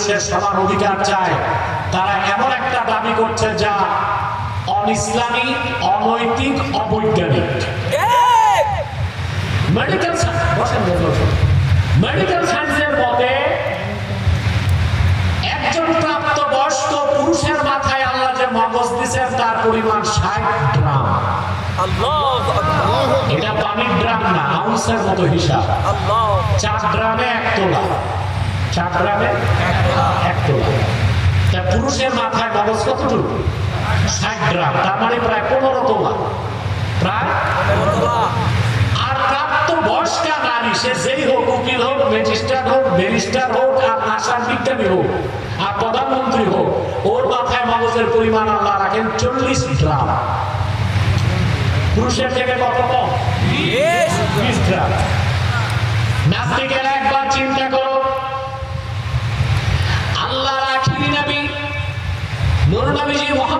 পুরুষের সমান অধিকার চায়। তারা এমন একটা দাবি করছে যা অনিসলামী অনৈতিক অবৈজ্ঞানিক। মেডিকেল মেডিকেল সায়েন্সের মতে একজন প্রাপ্ত বয়স্ক পুরুষের মাথায় আল্লাহ যে মগজ দিচ্ছেন তার পরিমাণ ষাট গ্রাম। এটা পানির ড্রাম না আউন্সের মতো হিসাব। চার গ্রামে এক তোলা। চার গ্রামে এক তোলা তা পুরুষের মাথায় মগজ কতটুকু? ষাট গ্রাম তার মানে প্রায় পনেরো তোলা। প্রায় আর প্রাপ্ত বয়স্কা নারী সে যেই হোক উকিল হোক ম্যাজিস্ট্রেট হোক ব্যারিস্টার হোক আর বিজ্ঞানী হোক আর প্রধানমন্ত্রী হোক ওর মাথায় মগজের পরিমাণ আল্লাহ রাখেন চল্লিশ গ্রাম। পুরুষের থেকে কত কম? বিশ গ্রাম। নাস্তিকেরা একবার চিন্তা করো আল্লাহ আখিরি নবী নূর নবীজি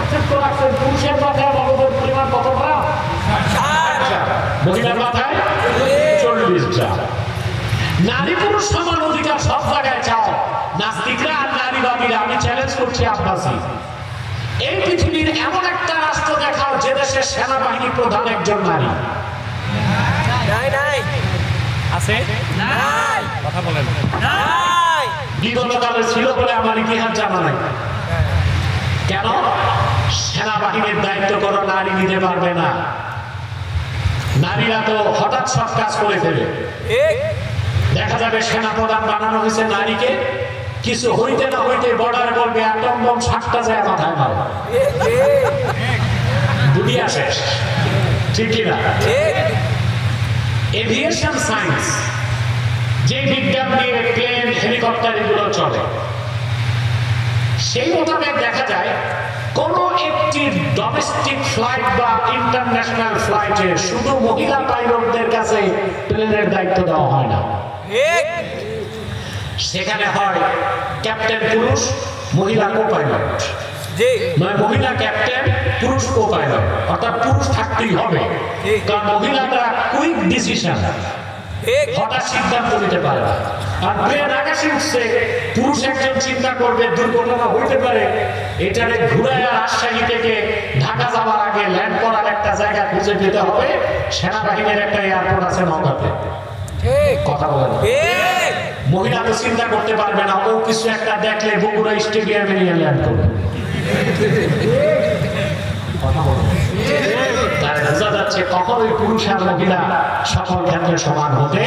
পার্থক্য রাখছেন পুরুষের মাথায় মগজের পরিমাণ কত গ্রাম? মহিলার মাথায়? চল্লিশ। গ্রাম নারী পুরুষ সমান অধিকার সব জায়গায় চাও নাস্তিকরা আর নারীবাদীরা আমি চ্যালেঞ্জ করছি আব্বাসী। এই পৃথিবীর এমন একটা রাষ্ট্র দেখাও যে দেশের সেনাবাহিনী প্রধান একজন নারী। আছে? নাই। কথা বলেন। নাই। বিগত কালে ছিল বলে আমার ইতিহাস জানা নাই। কেন? সেনাবাহিনীর দায়িত্ব কোনো নারী নিতে পারবে না। নারীরা তো হঠাৎ সব কাজ করে ফেলে। ঠিক দেখা যাবে সেনা প্রধান বানানো হয়েছে নারীকে। কিছু হইতে না হইতে বর্ডার বলবে একদম বম সাতটা যায় মাথায় মারো। দুনিয়া শেষ। ঠিক কিনা ঠিক এভিয়েশন সায়েন্স যে বিজ্ঞান দিয়ে প্লেন হেলিকপ্টার এগুলো চলে। সেই মোতাবেক দেখা যায় কোন একটি ডোমেস্টিক ফ্লাইট বা ইন্টারন্যাশনাল ফ্লাইটে শুধু মহিলা পাইলটদের কাছে প্লেনের দায়িত্ব দেওয়া হয় না। সেখানে হয় ক্যাপ্টেন পুরুষ মহিলা কো পাইলট নয় মহিলা ক্যাপ্টেন পুরুষ কো পাইলট অর্থাৎ পুরুষ থাকতেই হবে। কারণ মহিলারা কুইক ডিসিশন হঠাৎ সিদ্ধান্ত নিতে পারে আর প্লেন আকাশে উঠছে পুরুষ একজন চিন্তা করবে দুর্ঘটনা হইতে পারে। এটারে ঘুরায় রাজশাহী থেকে ঢাকা যাওয়ার আগে ল্যান্ড করার একটা জায়গা খুঁজে পেতে হবে। সেনাবাহিনীর একটা এয়ারপোর্ট আছে ঠিক কথা বলেন। মহিলা তো চিন্তা করতে পারবে না ও কিছু একটা দেখলে বগুড়া স্টেডিয়ামে নিয়ে ল্যান্ড করবে। কথা বলেন। যাচ্ছে কখনোই পুরুষ আর মহিলা সকল ক্ষেত্রে সমান হতে